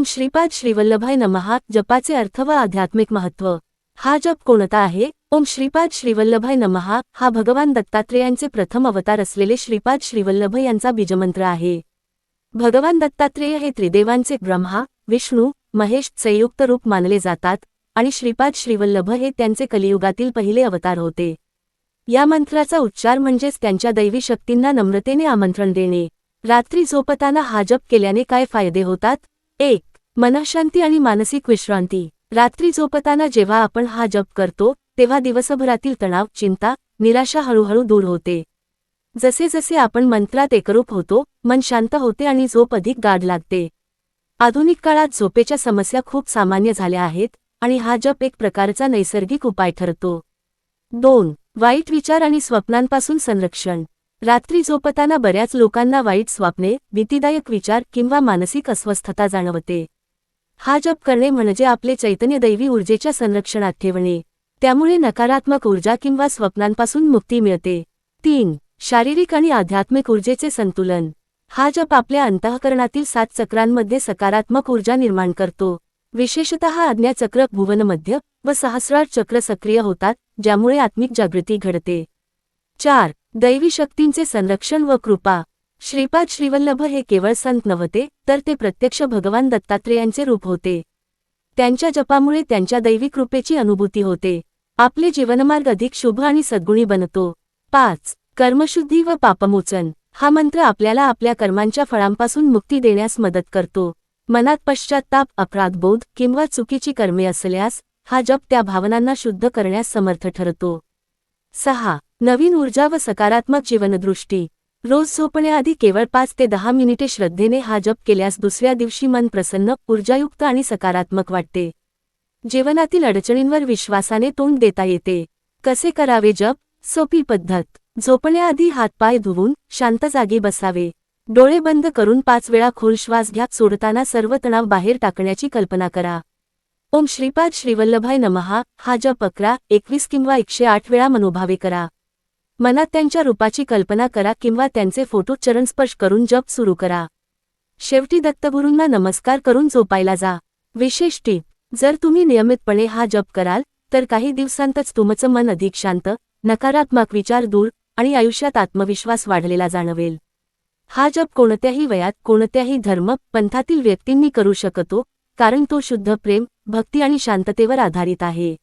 ओम श्रीपाद श्रीवल्लभाय नमहा. जपाचे अर्थ व आध्यात्मिक महत्त्व हा जप कोणता आहे? ओम श्रीपाद श्रीवल्लभाय नमहा. हा भगवान दत्तात्रेयांचे प्रथम अवतार असलेले श्रीपाद श्रीवल्लभ यांचा बीजमंत्र आहे. भगवान दत्तात्रेय हे त्रिदेवांचे ब्रह्मा विष्णू महेश संयुक्त रूप मानले जातात आणि श्रीपाद श्रीवल्लभ हे त्यांचे कलियुगातील पहिले अवतार होते. या मंत्राचा उच्चार म्हणजेच त्यांच्या दैवी शक्तींना नम्रतेने आमंत्रण देणे. रात्री झोपताना हा जप केल्याने काय फायदे होतात? एक मनःशांती आणि मानसिक विश्रांती. रात्री झोपताना जेव्हा आपण हा जप करतो तेव्हा दिवसभरातील तणाव चिंता निराशा हळूहळू दूर होते. जसे जसे आपण मंत्रात एकरूप होतो मन शांत होते आणि झोप अधिक गाढ लागते. आधुनिक काळात झोपेच्या समस्या खूप सामान्य झाल्या आहेत आणि हा जप एक प्रकारचा नैसर्गिक उपाय ठरतो. दोन वाईट विचार आणि स्वप्नांपासून संरक्षण. रात्री झोपताना बऱ्याच लोकांना वाईट स्वप्ने भीतीदायक विचार किंवा मानसिक अस्वस्थता जाणवते. हा जप करणे म्हणजे आपले चैतन्य दैवी ऊर्जेच्या संरक्षणात ठेवणे. त्यामुळे नकारात्मक ऊर्जा किंवा स्वप्नांपासून मुक्ती मिळते. तीन शारीरिक आणि आध्यात्मिक ऊर्जेचे संतुलन. हा जप आपल्या अंतःकरणातील सात चक्रांमध्ये सकारात्मक ऊर्जा निर्माण करतो. विशेषतः आज्ञाचक्र भुवनमध्य व सहस्रार चक्र सक्रिय होतात ज्यामुळे आत्मिक जागृती घडते. चार दैवी शक्तींचे संरक्षण व कृपा. श्रीपाद श्रीवल्लभ हे केवळ संत नव्हते तर ते प्रत्यक्ष भगवान दत्तात्रेयांचे रूप होते. त्यांच्या जपामुळे त्यांच्या दैवी कृपेची अनुभूती होते. आपले जीवनमार्ग अधिक शुभ आणि सद्गुणी बनतो. पाच कर्मशुद्धी व पापमोचन. हा मंत्र आपल्याला आपल्या कर्मांच्या फळांपासून मुक्ती देण्यास मदत करतो. मनात पश्चात्ताप अपराधबोध किंवा चुकीची कर्मे असल्यास हा जप त्या भावनांना शुद्ध करण्यास समर्थ ठरतो. सहा नवीन ऊर्जा व सकारात्मक जीवनदृष्टी. रोज झोपण्याआधी केवळ पाच ते दहा मिनिटे श्रद्धेने हा जप केल्यास दुसऱ्या दिवशी मन प्रसन्न ऊर्जायुक्त आणि सकारात्मक वाटते. जीवनातील अडचणींवर विश्वासाने तोंड देता येते. कसे करावे जप? सोपी पद्धत. झोपण्याआधी हातपाय धुवून शांत जागी बसावे. डोळे बंद करून पाच वेळा खोल श्वास घ्या सोडताना सर्व तणाव बाहेर टाकण्याची कल्पना करा. ओम श्रीपाद श्रीवल्लभाय नमहा हा जप अकरा एकवीस किंवा एकशे आठ वेळा मनोभावे करा. मनात त्यांच्या रूपाची कल्पना करा किंवा त्यांचे फोटो चरणस्पर्श करून जप सुरू करा. शेवटी दत्तगुरूंना नमस्कार करून झोपायला जा. विशेष टीप जर तुम्ही नियमितपणे हा जप कराल तर काही दिवसांतच तुमचं मन अधिक शांत नकारात्मक विचार दूर आणि आयुष्यात आत्मविश्वास वाढलेला जाणवेल. हा जप कोणत्याही वयात कोणत्याही धर्म पंथातील व्यक्तींनी करू शकतो कारण तो शुद्ध प्रेम भक्ती आणि शांततेवर आधारित आहे.